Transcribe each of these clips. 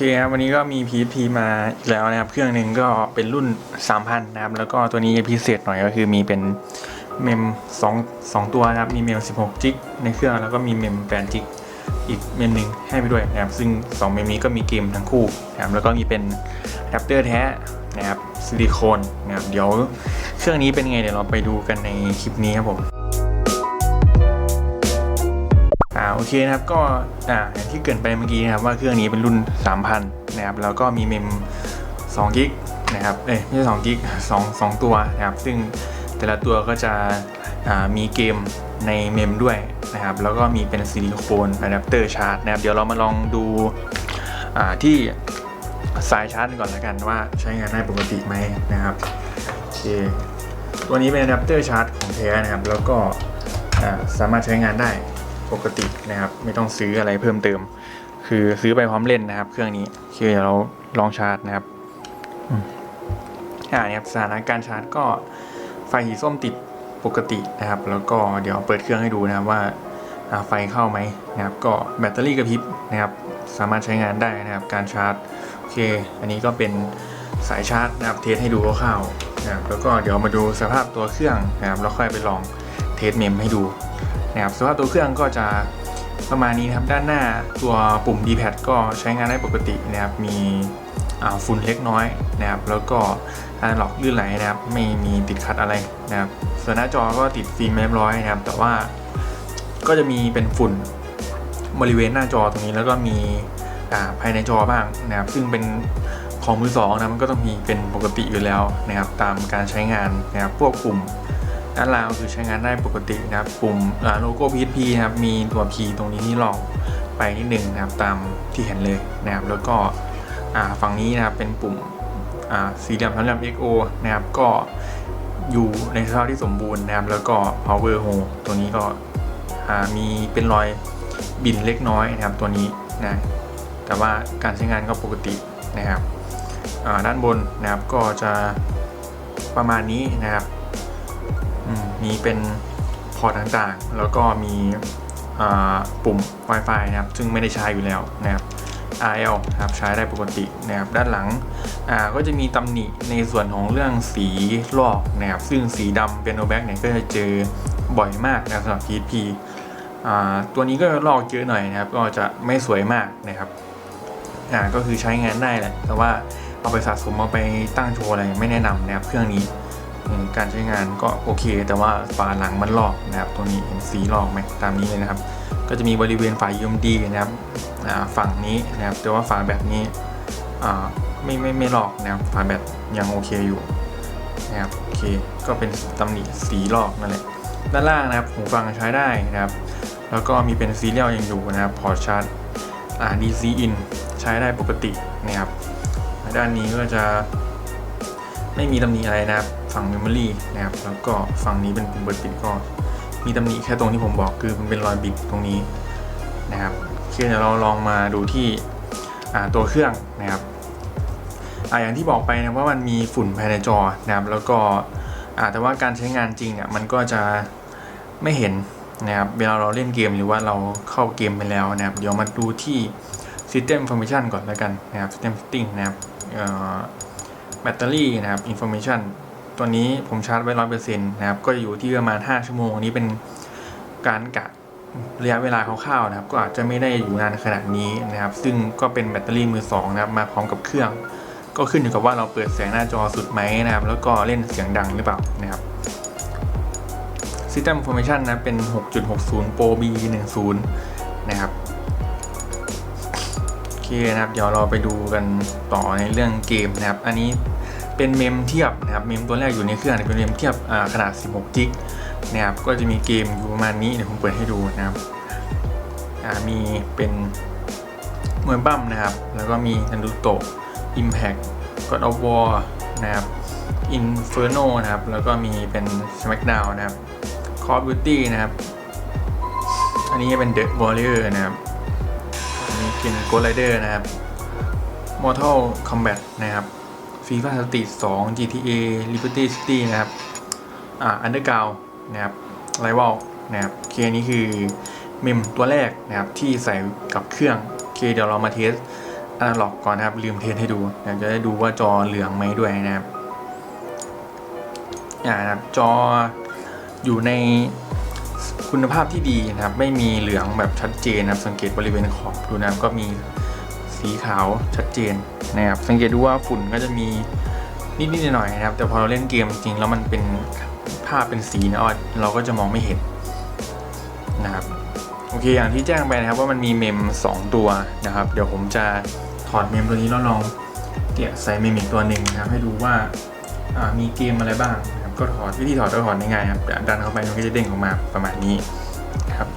เคครับวันนี้ก็มี PSP มาอีกแล้วนะครับ เครื่องหนึ่งก็เป็นรุ่น 3,000 นะครับ แล้วก็ตัวนี้พิเศษหน่อยก็คือมีเป็นเมม2 2ตัวนะครับ มีเมม 16 จิกในเครื่องแล้วก็มีเมม8จิกอีกเมมหนึ่งให้ไปด้วยนะครับ ซึ่ง 2 เมมนี้ก็มีเกมทั้งคู่นะครับแล้วก็มีเป็นอะแดปเตอร์แท้นะครับซิลิโคนนะครับเดี๋ยวเครื่องนี้เป็นไงเดี๋ยวเราไปดูกันในคลิปนี้ครับผม โอเคนะครับก็อ่าอย่างที่เกินไปเมื่อกี้นะครับว่าเครื่องนี้เป็นรุ่น 3,000 นะครับแล้วก็มีเมม2กิกนะครับเอ้ยไม่ใช่2กิก2 2 ตัวนะครับ ซึ่งแต่ละตัวก็จะมีเกมในเมมด้วยนะครับ แล้วก็มีเป็นซิลิโคนอะแดปเตอร์ชาร์จนะครับ เดี๋ยวเรามาลองดูที่สายชาร์จก่อนแล้วกันว่าใช้งานได้ปกติไหมนะครับโอเคตัวนี้เป็นอะแดปเตอร์ชาร์จของแท้นะครับ แล้วก็สามารถใช้งานได้ ปกตินะครับ ไม่ต้องซื้ออะไรเพิ่มเติม คือซื้อไปพร้อมเล่นนะครับ เครื่องนี้โอเคเดี๋ยวเราลองชาร์จนะครับอ่าเนี่ยครับสถานการ์ชาร์จก็ไฟสีส้มติดปกตินะครับ แล้วก็เดี๋ยวเปิดเครื่องให้ดูนะครับว่าอ่าไฟเข้าไหมนะครับ ก็แบตเตอรี่กระพริบนะครับ สามารถใช้งานได้นะครับ การชาร์จโอเค อันนี้ก็เป็นสายชาร์จนะครับเทสให้ดูคร่าวๆนะครับแล้วก็เดี๋ยวมาดูสภาพตัวเครื่องนะครับแล้วค่อยไปลองเทสเมมให้ดู นะครับสภาพตัวเครื่องก็จะประมาณนี้นะครับด้านหน้าตัวปุ่ม D-pad ก็ใช้งานได้ปกตินะครับมีฝุ่นเล็กน้อยนะครับแล้วก็การหลอกลื่นไหลนะครับไม่มีติดขัดอะไรนะครับส่วนหน้าจอก็ติดฟิล์มเรียบร้อยนะครับ แต่ว่าก็จะมีเป็นฝุ่นบริเวณหน้าจอตรงนี้แล้วก็มีภายในจอบ้างนะครับ ซึ่งเป็นของมือสองนะมันก็ต้องมีเป็นปกติอยู่แล้วนะครับตามการใช้งานนะครับพวกปุ่ม ด้านล่างคือใช้งานได้ปกตินะครับปุ่มโลโก้ PSP นะครับมีตัว P ตรงนี้ที่ลอกไปนิดนึงนะครับตามที่เห็นเลยนะครับแล้วก็ฝั่งนี้นะครับเป็นปุ่มสี่เหลี่ยมสามเหลี่ยม XO นะครับก็อยู่ในสภาพที่สมบูรณ์นะครับ แล้วก็ power hole ตัวนี้ก็มีเป็นรอยบินเล็กน้อยนะครับตัวนี้นะแต่ว่าการใช้งานก็ปกตินะครับด้านบนนะครับก็จะประมาณนี้นะครับ มีเป็นพอร์ตต่างๆ แล้วก็มีปุ่ม Wi-Fi นะครับ ซึ่งไม่ได้ใช้อยู่แล้วนะครับ RL นะครับใช้ได้ปกตินะครับด้านหลังก็จะมีตำหนิในส่วนของเรื่องสีลอกนะครับ ซึ่งสีดำเป็นโนแบ็กเนี่ยก็จะเจอบ่อยมากนะครับสำหรับ PSP ตัวนี้ก็ลอกเยอะหน่อยนะครับ ก็จะไม่สวยมากนะครับก็คือใช้งานได้แหละแต่ว่าเอาไปสะสมเอาไปตั้งโชว์อะไรไม่แนะนำนะครับเครื่องนี้ การใช้งานก็โอเค แต่ว่าฝาหลังมันลอกนะครับตัวนี้เห็นสีลอกไหมตามนี้เลยนะครับ ก็จะมีบริเวณฝา UMD นะครับฝั่งนี้นะครับแต่ว่าฝาแบบนี้ไม่ไม่ไม่ลอกนะครับฝาแบบยังโอเคอยู่นะครับโอเคก็เป็นตำหนิสีลอกนั่นแหละด้านล่างนะครับหูฟังใช้ได้นะครับ แล้วก็มีเป็นซีเรียลยังอยู่นะครับพอร์ตชาร์จ DC in ใช้ได้ปกตินะครับด้านนี้ก็จะไม่มีตำหนิอะไรนะครับ ฝั่ง Memory นะครับ แล้วก็ฝั่งนี้เป็นปุ่มเปิดปิดก็ มีตำหนิแค่ตรงที่ผมบอกคือมันเป็นรอยบิดตรงนี้นะครับเคเดี๋ยวเราลองมาดูที่ตัวเครื่องนะครับออย่างที่บอกไปนะว่ามันมีฝุ่นภายในจอนะครับ แล้วก็แต่ว่าการใช้งานจริงเนี่ยมันก็จะไม่เห็นนะครับเวลาเราเล่นเกมหรือว่าเราเข้าเกมไปแล้วนะครับ เดี๋ยวมาดูที่ System Information ก่อนแล้วกันนะครับ System Setting นะครับแบตเตอรี่นะครับ information ตัวนี้ผมชาร์จไว้ร้อยเปอร์เซ็นต์นะครับ ก็อยู่ที่ประมาณ5ชั่วโมงอันนี้เป็นการกะระยะเวลาคร่าวๆนะครับ ก็อาจจะไม่ได้อยู่นานขนาดนี้นะครับ ซึ่งก็เป็นแบตเตอรี่มือสองนะครับ มาพร้อมกับเครื่อง ก็ขึ้นอยู่กับว่าเราเปิดแสงหน้าจอสุดไหมนะครับ แล้วก็เล่นเสียงดังหรือเปล่านะครับ System Information นะเป็น 6.60 Pro B10 นะครับโอเคนะครับ เดี๋ยวเราไปดูกันต่อในเรื่องเกมนะครับ อันนี้ เป็นเมมเทียบนะครับเมมตัวแรกอยู่ในเครื่องเป็นเมมเทียบขนาด 16จิกนะครับก็จะมีเกมอยู่ประมาณนี้เดี๋ยวผมเปิดให้ดูนะครับมีเป็นมวยปั้มนะครับ แล้วก็มีนันดูโตะ Impact God of War นะครับ Inferno นะครับ แล้วก็มีเป็น Smackdown นะครับ Call of Duty นะครับ อันนี้เป็น The Warrior นะครับอันนี้เป็น Ghost Rider นะครับ Mortal Kombat นะครับ FIFA Street 2 GTA Liberty City นะครับ อ่า Underground นะครับ Rival นะครับเคนี้คือเมมตัวแรกนะครับที่ใส่กับเครื่องเคเดี๋ยวเรามาเทสอนาล็อกก่อนนะครับ ลืมเทสให้ดูอยากจะได้ดูว่าจอเหลืองไหมด้วยนะครับอ่านะครับจออยู่ในคุณภาพที่ดีนะครับ ไม่มีเหลืองแบบชัดเจนนะครับ สังเกตบริเวณขอบดูนะครับก็มีสีขาวชัดเจน นะครับสังเกตดูว่าฝุ่นก็จะมีนิดๆหน่อยๆนะครับ แต่พอเราเล่นเกมจริงแล้วมันเป็นภาพเป็นสีนะเราก็จะมองไม่เห็นนะครับโอเคอย่างที่แจ้งไปนะครับว่ามันมีเมม 2 ตัวนะครับ เดี๋ยวผมจะถอดเมมตัวนี้แล้วลองเกี่ยใส่เมมอีกตัวหนึ่งนะครับ ให้ดูว่ามีเกมอะไรบ้างนะครับก็ถอดวิธีถอดก็ถอดง่ายๆครับดันเข้าไปมันก็จะเด้งออกมาประมาณนี้นะครับ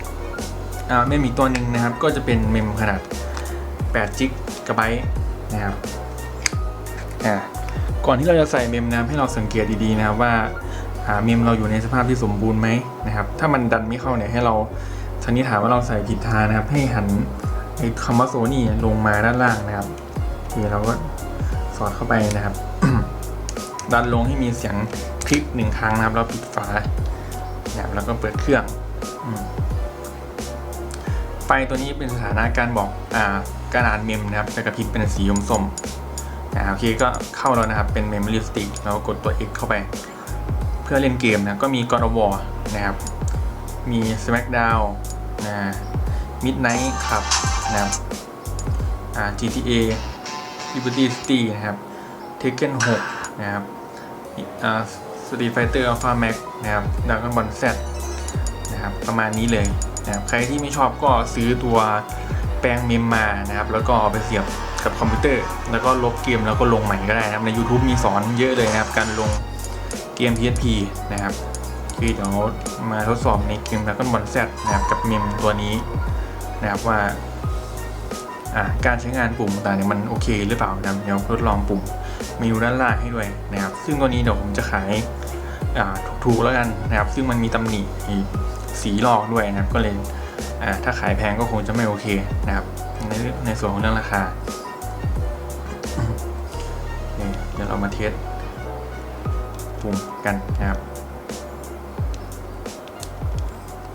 เมมอีกตัวหนึ่งนะครับ ก็จะเป็นเมมขนาด8จิกะไบต์ นะครับอ่าก่อนที่เราจะใส่เมมนะครับให้เราสังเกตดีๆนะครับว่าอ่าเมมเราอยู่ในสภาพที่สมบูรณ์ไหมนะครับ ถ้ามันดันไม่เข้าเนี่ยให้เราสันนิษฐานว่าเราใส่ผิดทางนะครับ ให้หันไอ้คำว่าโซนี่ลงมาด้านล่างนะครับทีเราก็สอดเข้าไปนะครับ ดันลงให้มีเสียงคลิกหนึ่งครั้งนะครับแล้วปิดฝานะครับแล้วก็เปิดเครื่องไฟตัวนี้เป็นสถานะการบอกอ่า การอ่านเมมนะครับจะกระพริบเป็นสีอมส้มอ่าโอเคก็เข้าแล้วนะครับเป็นเมมลิสติกเรากดตัว X เข้าไป เพื่อเล่นเกมนะก็มี God of War นะครับ มี Smackdown นะ Midnight Club นะครับอ่า GTA Liberty City นะครับ Tekken 6 นะครับอ่า Street Fighter Alpha Max นะครับ Dragon Ball Z นะครับประมาณนี้เลยนะครับใครที่ไม่ชอบก็ซื้อตัว แปลงเมมมานะครับ แล้วก็เอาไปเสียบกับคอมพิวเตอร์ แล้วก็ลบเกมแล้วก็ลงใหม่ก็ได้นะครับ ใน YouTube มีสอนเยอะเลยนะครับ การลงเกม PSP นะครับ คือเดี๋ยวมาทดสอบในเกม Dragon Ball Z นะครับกับเมมตัวนี้นะครับว่าการใช้งานปุ่มต่างๆเนี่ยมันโอเคหรือเปล่านะเดี๋ยวทดลองปุ่มเมนูด้านล่างให้ด้วยนะครับ ซึ่งตัวนี้เดี๋ยวผมจะขายถูกๆแล้วกันนะครับ ซึ่งมันมีตำหนิสีลอกด้วยนะครับก็เลย ถ้าขายแพงก็คงจะไม่โอเคนะครับ ในในส่วนของเรื่องราคาเดี๋ยวเรามาเทสปุ่มกันนะครับ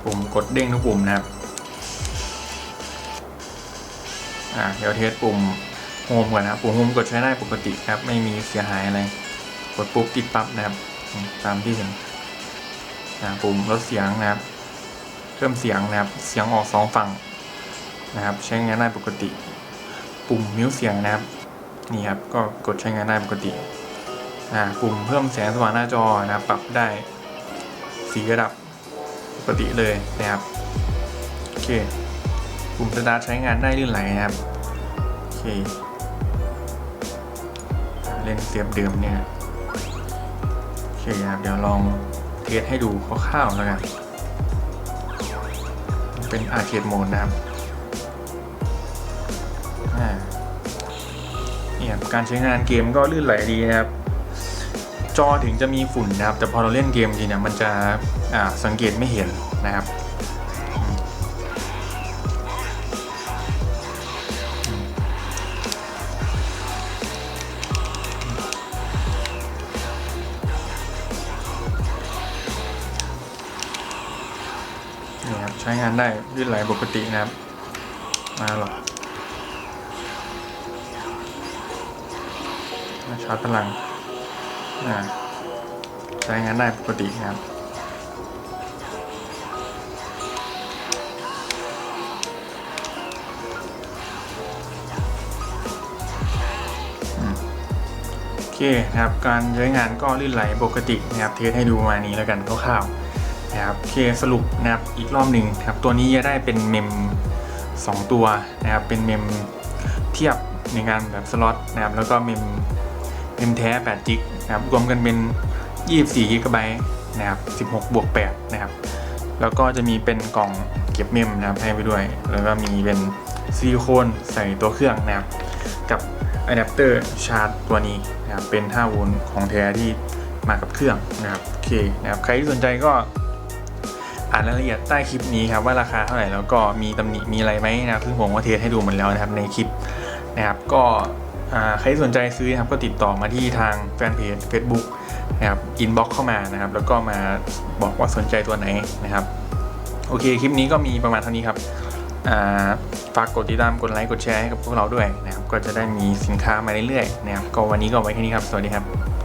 ปุ่มกดเด้งทุกปุ่มนะครับเดี๋ยวเทสปุ่มโฮมก่อนนะปุ่มโฮมกดใช้ได้ปกติครับ ไม่มีเสียหายอะไร กดปุ๊บติดปั๊บนะครับ ตามที่เห็นปุ่มลดเสียงนะครับ เพิ่มเสียงนะครับ เสียงออกสองฝั่งนะครับ ใช้งานได้ปกติ ปุ่มมิวเสียงนะครับ นี่ครับ ก็กดใช้งานได้ปกติอ่าปุ่มเพิ่มแสงสว่างหน้าจอนะครับ ปรับได้สีระดับปกติเลยนะครับ โอเค ปุ่มสตาร์ทใช้งานได้ลื่นไหลนะครับ โอเค เล่นเสียบเดิมเนี่ย โอเคครับ เดี๋ยวลองเทสให้ดูคร่าวๆแล้วกัน เป็นอาร์เคดโหมดนะครับนี่ครับการใช้งานเกมก็ลื่นไหลดีนะครับ จอถึงจะมีฝุ่นนะครับ แต่พอเราเล่นเกมจริงเนี่ยมันจะสังเกตไม่เห็นนะครับ นี่ครับใช้งานได้ลื่นไหลปกตินะครับ มาหรอกมาชาร์จพลังอ่าใช้งานได้ปกตินะครับโอเคนะครับการใช้งานก็ลื่นไหลปกตินะครับเทสให้ดูมานี้แล้วกันคร่าวๆ นะครับโอเคสรุปนะครับอีกรอบหนึ่งนะครับตัวนี้จะได้เป็นเมม 2 ตัวนะครับเป็นเมมเทียบในงานแบบสล็อตนะครับแล้วก็เมมเมมแท้8จิกนะครับรวมกันเป็น 24กิกะไบต์นะครับ16บวก8นะครับแล้วก็จะมีเป็นกล่องเก็บเมมนะครับให้ไปด้วย แล้วก็มีเป็นซิลิโคนใส่ตัวเครื่องนะครับกับอะแดปเตอร์ชาร์จตัวนี้นะครับเป็น5โวลต์ของแท้ที่มากับเครื่องนะครับโอเคนะครับใครที่สนใจก็านรายละเอียดใต้คลิปนี้ครับว่าราคาเท่าไหร่แล้วก็มีตำหนิมีอะไรไหมนะครับซึ่งผมก็เทสให้ดูหมดแล้วนะครับในคลิปนะครับก็ใครสนใจซื้อนะครับก็ติดต่อมาที่ทางแฟนเพจ Facebook นะครับอินบ็อกเข้ามานะครับ แล้วก็มาบอกว่าสนใจตัวไหนนะครับ โอเคคลิปนี้ก็มีประมาณเท่านี้ครับฝากกดติดตามกดไลค์กดแชร์ให้กับพวกเราด้วยนะครับ ก็จะได้มีสินค้ามาเรื่อยๆนะครับก็วันนี้ก็ไว้แค่นี้ครับ สวัสดีครับ